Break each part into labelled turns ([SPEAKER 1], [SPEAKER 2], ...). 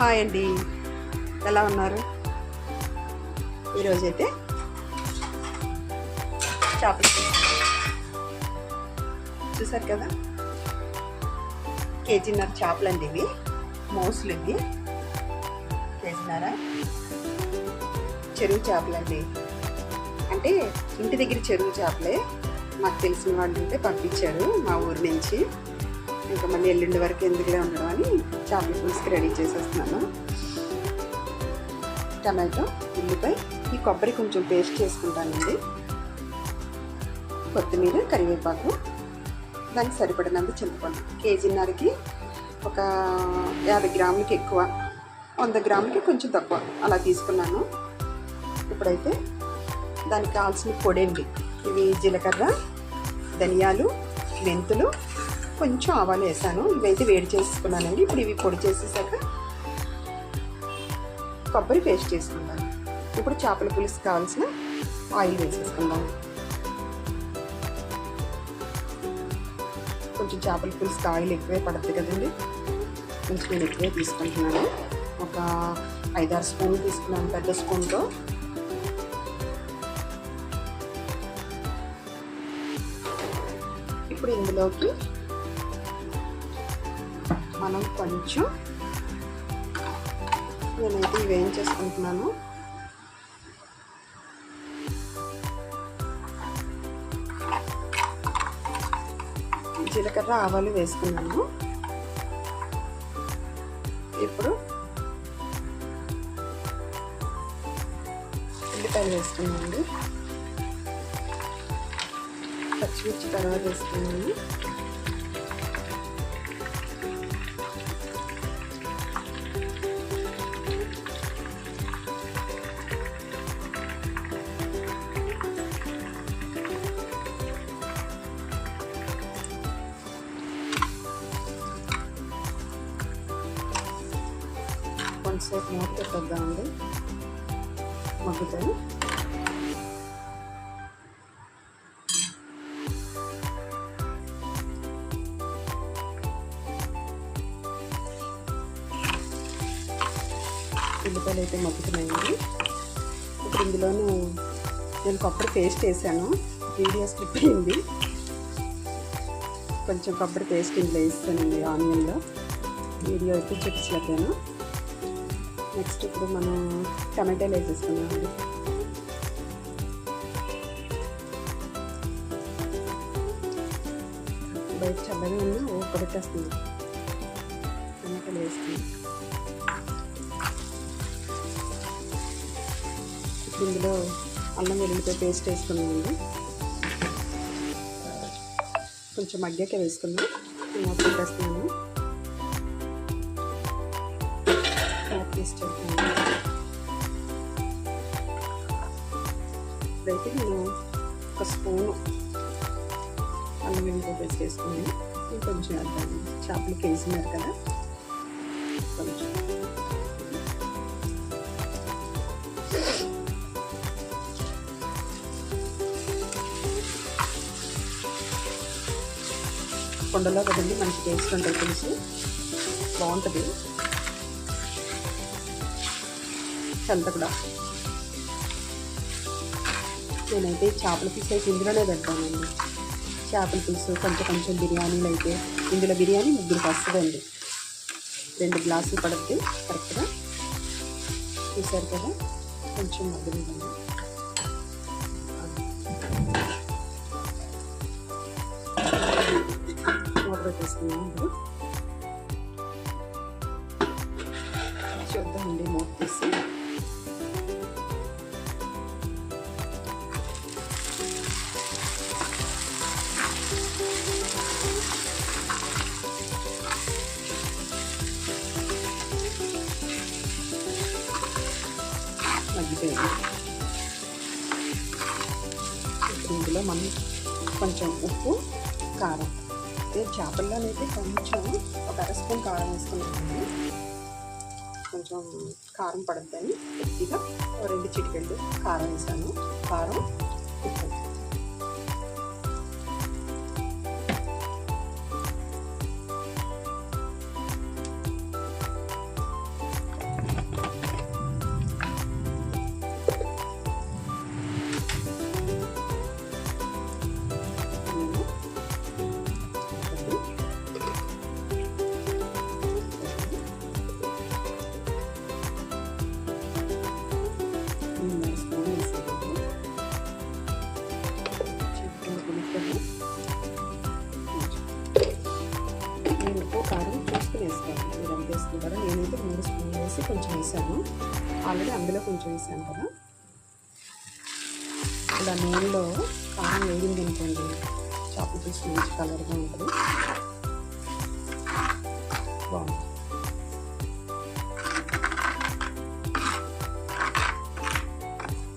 [SPEAKER 1] Hi అండి. ఎలా ఉన్నారు? ఈరోజైతే చేపలు చూసారు కదా? కేజీన్నర చేపలు అండి ఇవి. మోస్లు ఇవి. కేజీన్నర చెరువు చేపలండి. అంటే ఇంటి దగ్గర చెరువు చేపలే. మాకు తెలిసిన వాళ్ళు ఉంటే పంపించారు మా ఊరు నుంచి. ఇంకా మళ్ళీ ఎల్లుండి వరకు ఎందుకులే ఉండడం అని చేపల పులుసుకి రెడీ చేసేస్తున్నాను. టమాటో ఉల్లిపాయ ఈ కొబ్బరి కొంచెం పేస్ట్ చేసుకుంటానండి. కొత్తిమీర కరివేపాకు దానికి సరిపడినంత చింతపండు. కేజీన్నరకి ఒక యాభై గ్రాములకి ఎక్కువ వంద గ్రాములకి కొంచెం తక్కువ అలా తీసుకున్నాను. ఇప్పుడైతే దానికి కావాల్సిన పొడి అండి. ఇవి జీలకర్ర ధనియాలు మెంతులు కొంచెం ఆవాలు వేసాను. ఇవైతే వేడి చేసుకున్నానండి ఇప్పుడు ఇవి పొడి చేసేసాక కొబ్బరి పేస్ట్ చేసుకుందాం. ఇప్పుడు చేపల పులుసు కావాల్సిన ఆయిల్ వేసేసుకుందాం. కొంచెం చేపల పులుసుకి ఆయిల్ ఎక్కువే పడుతుంది కదండి. కొంచెం నేను ఎక్కువే తీసుకుంటున్నాను. ఒక ఐదారు స్పూన్లు తీసుకున్నాను పెద్ద స్పూన్తో. ఇప్పుడు ఇందులోకి మనం కొంచెం నేనైతే ఇవి చేసుకుంటున్నాను? జీలకర్ర ఆవాలు వేసుకున్నాను. ఇప్పుడు ఉల్లిపాయలు వేసుకున్నాను. పచ్చిమిర్చి తర్వాత వేసుకున్నాను. మూత పెట్టేద్దామండి మగ్గుతాయి ఉల్లిపాయలు అయితే మగ్గుతున్నాయండి. ఇప్పుడు ఇందులోనూ నేను కొబ్బరి పేస్ట్ వేసాను. వీడియో స్లిప్ అయింది. కొంచెం కొబ్బరి పేస్ట్ ఇందులో వేస్తానండి ఆనియన్లో. వీడియో అయితే చూపించలేకపోయాను. నెక్స్ట్ ఇప్పుడు మనం టమాటాలు వేసేసుకున్నామండి బయట చల్లగా ఉన్నా ఓ కొడకేస్తుంది టమాటాలు వేసుకున్నాం ఇప్పుడు ఇందులో అల్లం వెల్లుల్లిపాయ పేస్ట్ వేసుకున్నామండి కొంచెం మగ్గాక వేసుకున్నాం మూత పెట్టేస్తున్నాను మూత తీసి చేస్తాను ఇప్పుడైతే నేను ఒక స్పూను అల్లం వెల్లుల్లిపాయ పేస్ట్ వేసుకున్నాను ఇంకొంచెం వేద్దాం చేపలకి వేసినారు కదా. కొంచెం. కొండలో కదండి మంచి టేస్ట్ ఉంటుంది పులుసు బాగుంటుంది. హెల్త్ కూడా. నేనైతే చేపల పులుసు అయితే ఇందులోనే పెడతానండి. చేపల పులుసు కొంచెం కొంచెం బిర్యానీలు అయితే ఇందులో బిర్యానీ ముగ్గురికి వస్తుందండి రెండు గ్లాసులు పడుతుంది కరెక్ట్గా చూసారు కదా? కొంచెం మగ్గుతుంది. మూత పెట్టేసుకున్నాం ఇప్పుడు చూద్దామండి మూత తీసి. ఇందులో మనం కొంచెం ఉప్పు కారం. నేను చేపల్లోనైతే కొంచెం ఒక అర స్పూన్ కారం వేసుకున్నాను కొంచెం కారం పడుద్దని కొద్దిగా రెండు చిటికెళ్ళు కారం వేసాను. కారం ఉప్పు. కొంచెం వేసాను. ఆల్రెడీ అందులో కొంచెం వేసాను కదా. ఇలా నూనెలో కారం వేగింది అనుకోండి చేపల పులుసు మంచి కలర్గా ఉంటుంది. బాగుంది.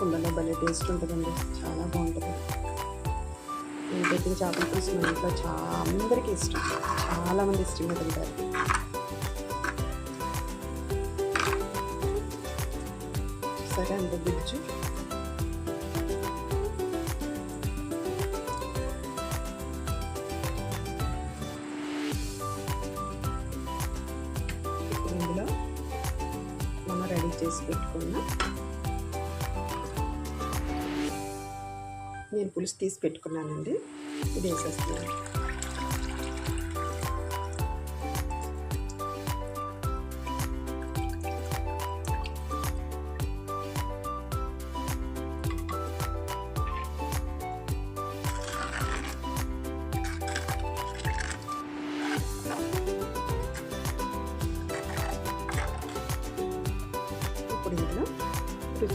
[SPEAKER 1] కుండలో భలే టేస్ట్ ఉంటుందండి. చాలా బాగుంటుంది. నేను పెట్టిన చేపల పులుసు మా ఇంట్లో చాలా అందరికీ ఇష్టం. చాలామంది ఇష్టంగా తింటారు. సరే అంత గుజ్జు ఇందులో మనం రెడీ చేసి పెట్టుకున్న నేను పులుసు తీసి పెట్టుకున్నానండి. ఇది వేసేస్తున్నాను.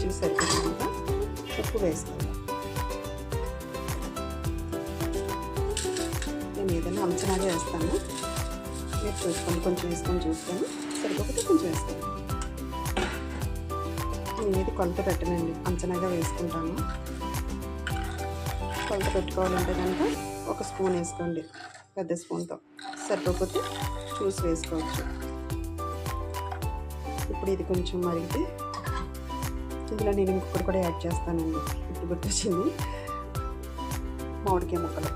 [SPEAKER 1] రుచికి సరిపడినంత ఉప్పు వేస్తాను. నేను ఏదైనా అంచనాగా వేస్తాను. మీరు చూసుకొని కొంచెం వేసుకొని చూస్తాను. సరిపోతే కొంచెం వేస్తాను. నేను ఏది కొలత పెట్టనండి. అంచనాగా వేసుకుంటాను. కొలత పెట్టుకోవాలంటే కనుక ఒక స్పూన్ వేసుకోండి. పెద్ద స్పూన్తో. సరిపోతే చూసి వేసుకోవచ్చు. ఇప్పుడు ఇది కొంచెం మరిగితే ఇందులో నేను ఇంకొకటి కూడా యాడ్ చేస్తానండి. ఇప్పుడు గుర్తొచ్చింది. మామిడికాయ ముక్కలు.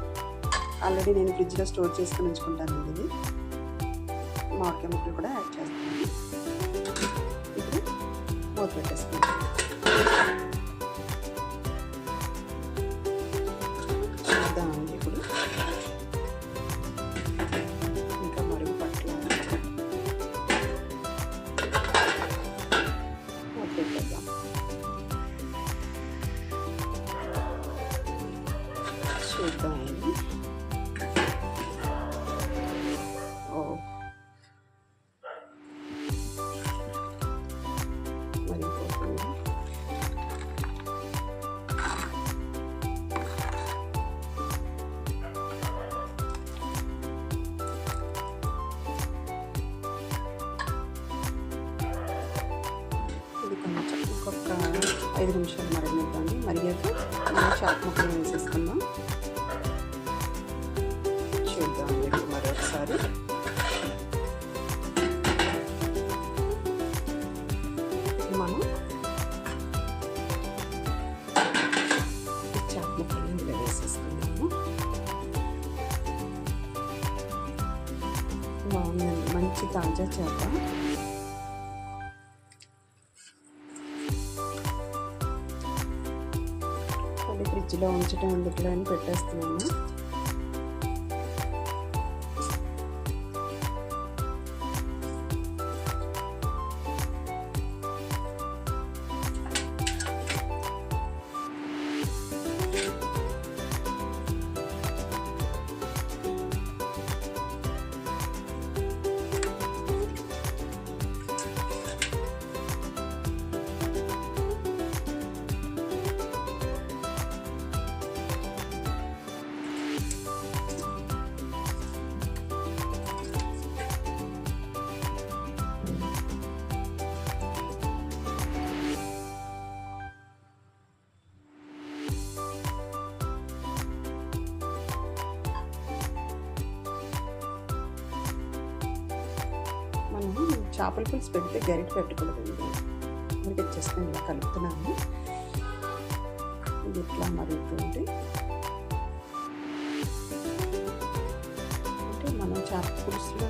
[SPEAKER 1] ఆల్రెడీ నేను ఫ్రిడ్జ్లో స్టోర్ చేసుకుని ఉంచుకుంటానండి ఇది. మామిడికాయ ముక్కలు కూడా యాడ్ చేస్తాను. ఇప్పుడు మూత పెట్టేస్తాను ఐదు నిమిషాలు మరగనిద్దామండి మరిగాక మనం చాట్ ముక్కలు వేసేసుకుందాం చూద్దాం మరొకసారి. ఫ్రిడ్జ్లో ఉంచడం అని పెట్టేస్తున్నాను. చేపల పులుసు పెడితే గరిట పెట్టకూడదండి మనకి వచ్చేస్తాను ఇలా కలుపుతున్నాను. ఇది ఇట్లా మరుగుతుంది? అంటే మనం చేప పులుసులో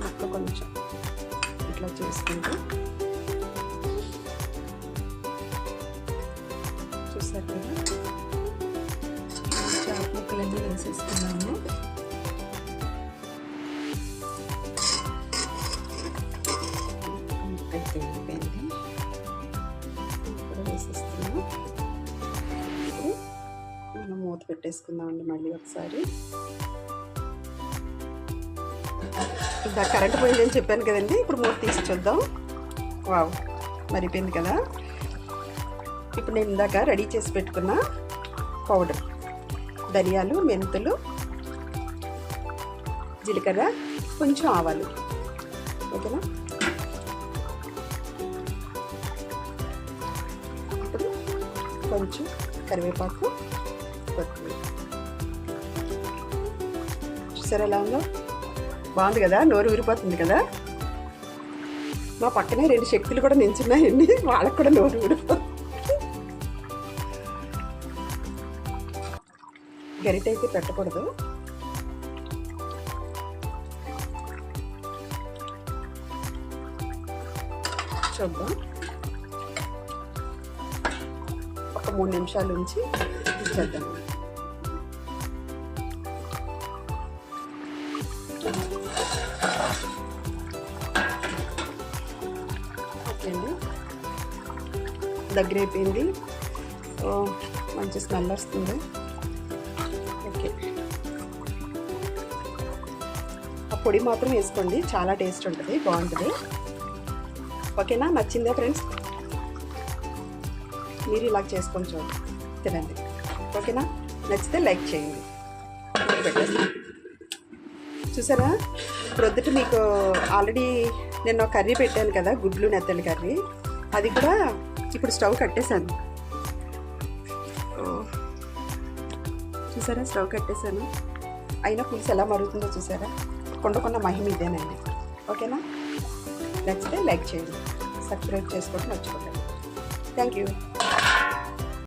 [SPEAKER 1] మొక్క కొంచెం ఇట్లా చేసుకుంటాం. చూసారు కదా? చేప ముక్కలన్నీ వేసేసుకున్నాము పెట్టేసుకుందామండి మళ్ళీ ఒకసారి. ఇంకా కరెంట్ పోయిందని చెప్పాను కదండి ఇప్పుడు మూత తీసి చూద్దాం. వావ్ మరిపోయింది కదా. ఇప్పుడు నేను ఇందాక రెడీ చేసి పెట్టుకున్న పౌడర్ ధనియాలు మెంతులు జీలకర్ర కొంచెం ఆవాలు. ఓకేనా? ఇప్పుడు కొంచెం కరివేపాకు కొత్తిమీర చూసారా ఎలా ఉందో? బాగుంది కదా? నోరు ఊరిపోతుంది కదా? మా పక్కనే రెండు శక్తులు కూడా నించున్నాయండి. వాళ్ళకు కూడా నోరు ఊరిపోతుంది. గరిట అయితే పెట్టకూడదు. చూద్దాం. ఒక మూడు నిమిషాల నుంచి ఇచ్చేద్దాం. దగ్గర అయిపోయింది మంచి స్మెల్ వస్తుంది. ఓకే. ఆ పొడి మాత్రం వేసుకోండి. చాలా టేస్ట్ ఉంటుంది బాగుంటుంది. ఓకేనా? నచ్చిందా ఫ్రెండ్స్? మీరు ఇలా చేసుకొని చూడండి. తినండి. ఓకేనా? నచ్చితే లైక్ చేయండి. పెట్టేస్తాను చూసారా? ప్రొద్దుట మీకు ఆల్రెడీ నేను కర్రీ పెట్టాను కదా గుడ్లు నెత్తలి కర్రీ. అది కూడా ఇప్పుడు స్టవ్ కట్టేశాను. చూసారా? స్టవ్ కట్టేశాను. అయినా పులుసు ఎలా మరుగుతుందో చూసారా? కొండ కొన్న మహిమ ఇదేనండి. ఓకేనా? నచ్చితే లైక్ చేయండి. సబ్స్క్రైబ్ చేసుకోవడం మర్చిపోకండి. Thank you.